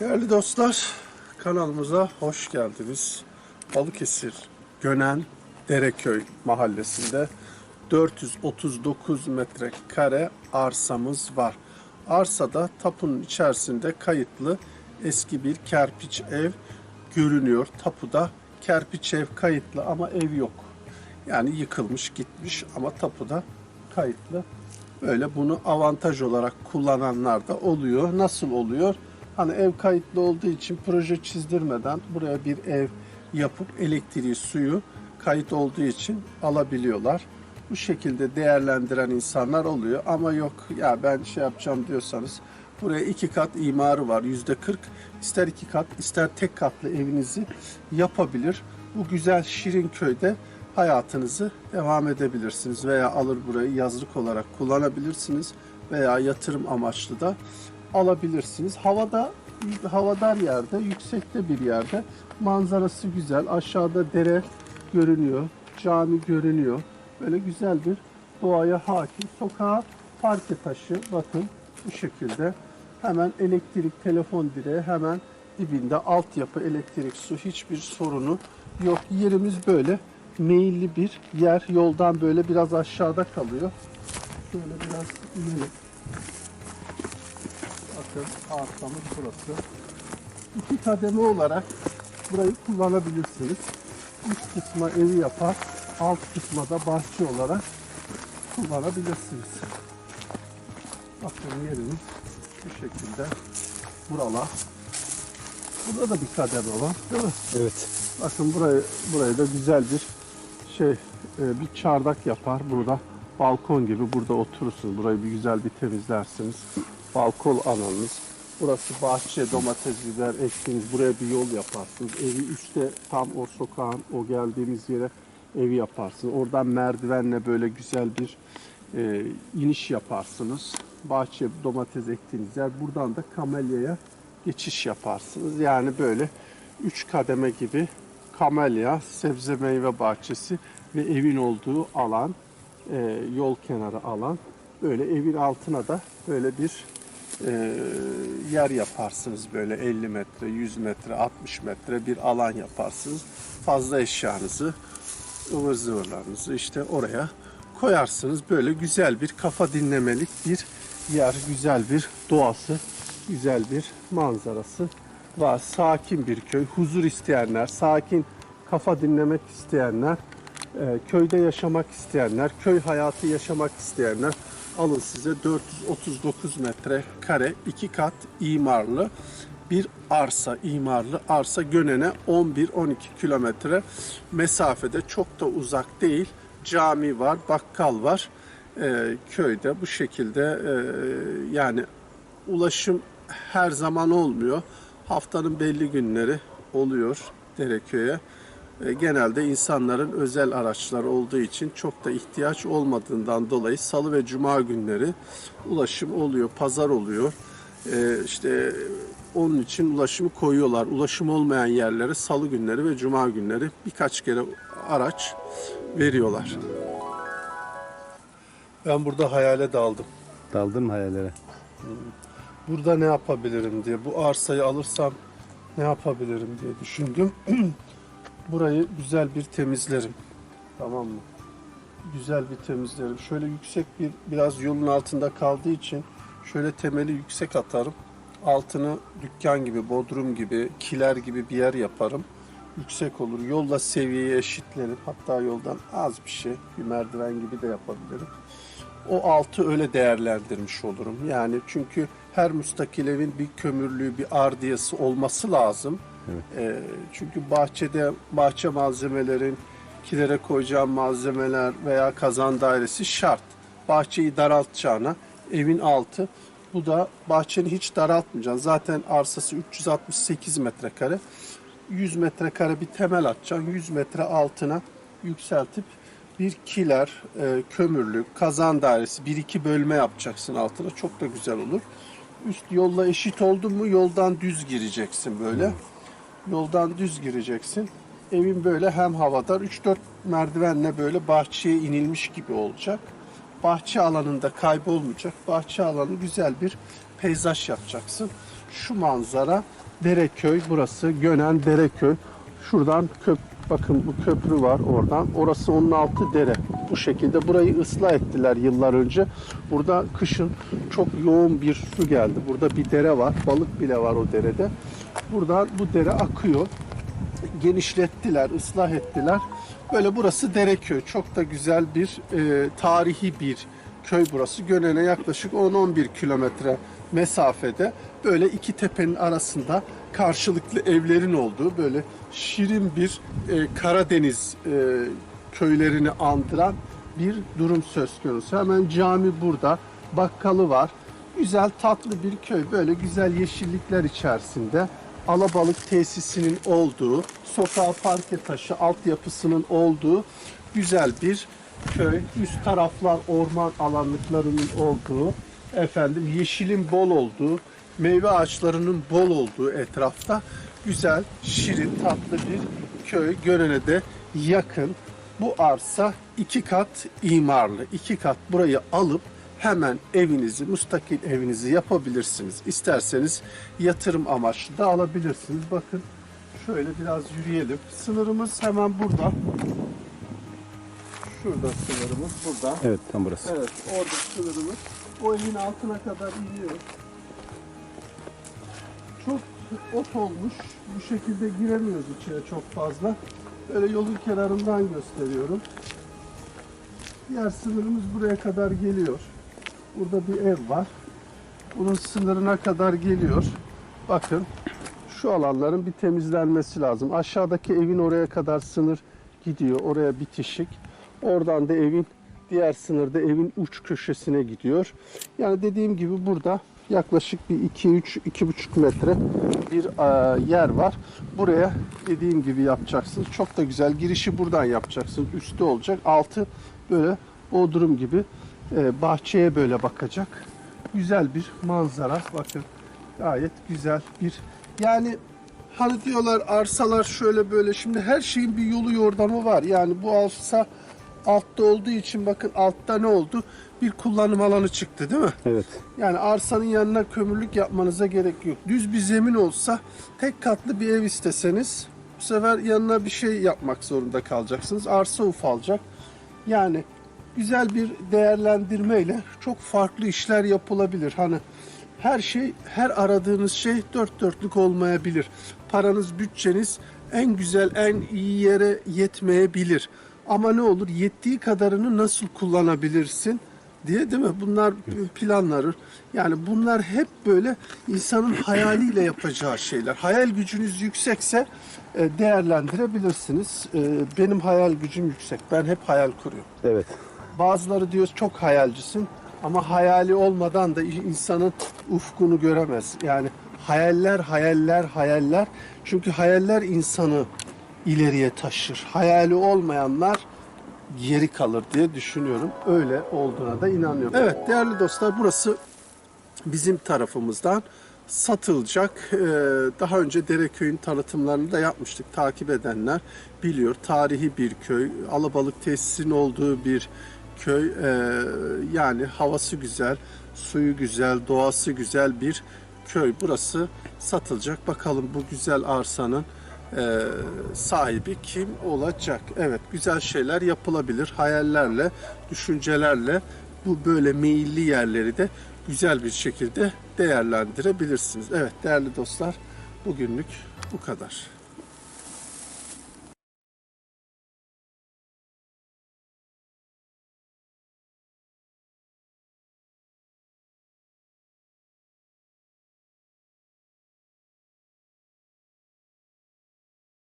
Değerli dostlar, kanalımıza hoş geldiniz. Balıkesir Gönen Dereköy mahallesinde 439 metrekare arsamız var. Arsada tapunun içerisinde kayıtlı eski bir kerpiç ev görünüyor. Tapuda kerpiç ev kayıtlı ama ev yok. Yani yıkılmış gitmiş ama tapuda kayıtlı. Böyle bunu avantaj olarak kullananlar da oluyor. Nasıl oluyor? Hani ev kayıtlı olduğu için proje çizdirmeden buraya bir ev yapıp elektriği, suyu kayıt olduğu için alabiliyorlar. Bu şekilde değerlendiren insanlar oluyor ama yok ya ben şey yapacağım diyorsanız buraya iki kat imarı var yüzde 40 ister iki kat ister tek katlı evinizi yapabilir. Bu güzel şirin köyde hayatınızı devam edebilirsiniz veya alır burayı yazlık olarak kullanabilirsiniz veya yatırım amaçlı da alabilirsiniz. Havada havadar yerde, yüksekte bir yerde manzarası güzel. Aşağıda dere görünüyor, cami görünüyor. Böyle güzel bir doğaya hakim. Sokağa parke taşı bakın bu şekilde. Hemen elektrik, telefon direği hemen dibinde altyapı, elektrik, su hiçbir sorunu yok. Yerimiz böyle meyilli bir yer. Yoldan böyle biraz aşağıda kalıyor. Şöyle biraz inelim. Bakın arsamız burası. İki kademe olarak burayı kullanabilirsiniz. Üst kısma evi yapar, alt kısma da bahçe olarak kullanabilirsiniz. Bakın yerimiz bu şekilde. Buralar. Burada da bir kademe var değil mi? Evet. Bakın burayı, burayı da güzel bir şey, e, bir çardak yapar burada. Balkon gibi burada oturursunuz. Burayı bir güzel bir temizlersiniz. Balkon alanınız. Burası bahçe, domates, biber ektiniz. Buraya bir yol yaparsınız. Evi üstte tam o sokağın, o geldiğiniz yere evi yaparsınız. Oradan merdivenle böyle güzel bir e, iniş yaparsınız. Bahçe, domates ektiğiniz yer. Buradan da kamelyaya geçiş yaparsınız. Yani böyle üç kademe gibi kamelya, sebze meyve bahçesi ve evin olduğu alan, e, yol kenarı alan. Böyle evin altına da böyle bir e, yer yaparsınız böyle 50 metre, 100 metre, 60 metre bir alan yaparsınız. Fazla eşyanızı, ıvır zıvırlarınızı işte oraya koyarsınız. Böyle güzel bir kafa dinlemelik bir yer, güzel bir doğası, güzel bir manzarası var. Sakin bir köy, huzur isteyenler, sakin kafa dinlemek isteyenler, köyde yaşamak isteyenler, köy hayatı yaşamak isteyenler alın size 439 metre kare iki kat imarlı bir arsa imarlı arsa Gönen'e 11-12 kilometre mesafede çok da uzak değil. Cami var bakkal var. Ee, köyde bu şekilde e, yani ulaşım her zaman olmuyor. Haftanın belli günleri oluyor Dereköy'e genelde insanların özel araçlar olduğu için çok da ihtiyaç olmadığından dolayı salı ve cuma günleri ulaşım oluyor, pazar oluyor. E, işte onun için ulaşımı koyuyorlar. Ulaşım olmayan yerlere salı günleri ve cuma günleri birkaç kere araç veriyorlar. Ben burada hayale daldım. Daldın mı hayallere? Burada ne yapabilirim diye, bu arsayı alırsam ne yapabilirim diye düşündüm. Burayı güzel bir temizlerim. Tamam mı? Güzel bir temizlerim. Şöyle yüksek bir, biraz yolun altında kaldığı için şöyle temeli yüksek atarım. Altını dükkan gibi, bodrum gibi, kiler gibi bir yer yaparım. Yüksek olur. Yolla seviyeyi eşitlerim. Hatta yoldan az bir şey, bir merdiven gibi de yapabilirim o altı öyle değerlendirmiş olurum. Yani çünkü her müstakil evin bir kömürlüğü, bir ardiyası olması lazım. Ee, çünkü bahçede bahçe malzemelerin, kilere koyacağım malzemeler veya kazan dairesi şart. Bahçeyi daraltacağına evin altı. Bu da bahçeni hiç daraltmayacaksın. Zaten arsası 368 metrekare. 100 metrekare bir temel atacaksın. 100 metre altına yükseltip bir kiler, e, kömürlük, kazan dairesi, bir iki bölme yapacaksın altına. Çok da güzel olur. Üst yolla eşit oldu mu yoldan düz gireceksin böyle. Yoldan düz gireceksin. Evin böyle hem havadar 3-4 merdivenle böyle bahçeye inilmiş gibi olacak. bahçe alanında kaybolmayacak. Bahçe alanı güzel bir peyzaj yapacaksın. Şu manzara Dereköy burası Gönen Dereköy. Şuradan köp bakın bu köprü var oradan. Orası onun altı dere. Bu şekilde burayı ıslah ettiler yıllar önce. Burada kışın çok yoğun bir su geldi. Burada bir dere var. Balık bile var o derede. Buradan bu dere akıyor genişlettiler, ıslah ettiler. Böyle burası Dereköy. Çok da güzel bir e, tarihi bir köy burası. Gönen'e yaklaşık 10-11 kilometre mesafede böyle iki tepenin arasında karşılıklı evlerin olduğu böyle şirin bir e, Karadeniz e, köylerini andıran bir durum söz konusu. Hemen cami burada, bakkalı var. Güzel tatlı bir köy. Böyle güzel yeşillikler içerisinde alabalık tesisinin olduğu, sokağa parke taşı altyapısının olduğu güzel bir köy. Üst taraflar orman alanlıklarının olduğu, efendim yeşilin bol olduğu, meyve ağaçlarının bol olduğu etrafta güzel, şirin, tatlı bir köy. Gönen'e de yakın. Bu arsa iki kat imarlı. iki kat burayı alıp hemen evinizi, müstakil evinizi yapabilirsiniz. İsterseniz yatırım amaçlı da alabilirsiniz. Bakın şöyle biraz yürüyelim. Sınırımız hemen burada. Şurada sınırımız burada. Evet tam burası. Evet, orada sınırımız. O evin altına kadar iniyor. Ot olmuş. Bu şekilde giremiyoruz içine çok fazla. Böyle yolun kenarından gösteriyorum. Diğer sınırımız buraya kadar geliyor. Burada bir ev var. Bunun sınırına kadar geliyor. Bakın şu alanların bir temizlenmesi lazım. Aşağıdaki evin oraya kadar sınır gidiyor. Oraya bitişik. Oradan da evin diğer sınırda evin uç köşesine gidiyor. Yani dediğim gibi burada yaklaşık bir 2-3 2,5 metre bir e, yer var. Buraya dediğim gibi yapacaksınız. Çok da güzel. Girişi buradan yapacaksınız. Üstü olacak. Altı böyle bodrum gibi e, bahçeye böyle bakacak. Güzel bir manzara. Bakın gayet güzel bir yani hani diyorlar arsalar şöyle böyle şimdi her şeyin bir yolu yordamı var. Yani bu arsa altta olduğu için bakın altta ne oldu? Bir kullanım alanı çıktı değil mi? Evet. Yani arsanın yanına kömürlük yapmanıza gerek yok. Düz bir zemin olsa tek katlı bir ev isteseniz bu sefer yanına bir şey yapmak zorunda kalacaksınız. Arsa ufalacak. Yani güzel bir değerlendirmeyle çok farklı işler yapılabilir. Hani her şey, her aradığınız şey dört dörtlük olmayabilir. Paranız, bütçeniz en güzel, en iyi yere yetmeyebilir. Ama ne olur yettiği kadarını nasıl kullanabilirsin diye değil mi? Bunlar planları. Yani bunlar hep böyle insanın hayaliyle yapacağı şeyler. Hayal gücünüz yüksekse e, değerlendirebilirsiniz. E, Benim hayal gücüm yüksek. Ben hep hayal kuruyorum. Evet. Bazıları diyor çok hayalcisin ama hayali olmadan da insanın ufkunu göremez. Yani hayaller, hayaller, hayaller. Çünkü hayaller insanı ileriye taşır. Hayali olmayanlar geri kalır diye düşünüyorum. Öyle olduğuna da inanıyorum. Evet değerli dostlar burası bizim tarafımızdan satılacak. Ee, Daha önce Dereköy'ün tanıtımlarını da yapmıştık. Takip edenler biliyor. Tarihi bir köy. Alabalık tesisinin olduğu bir köy. Ee, Yani havası güzel, suyu güzel, doğası güzel bir köy. Burası satılacak. Bakalım bu güzel arsanın e, sahibi kim olacak? Evet güzel şeyler yapılabilir. Hayallerle, düşüncelerle bu böyle meyilli yerleri de güzel bir şekilde değerlendirebilirsiniz. Evet değerli dostlar bugünlük bu kadar.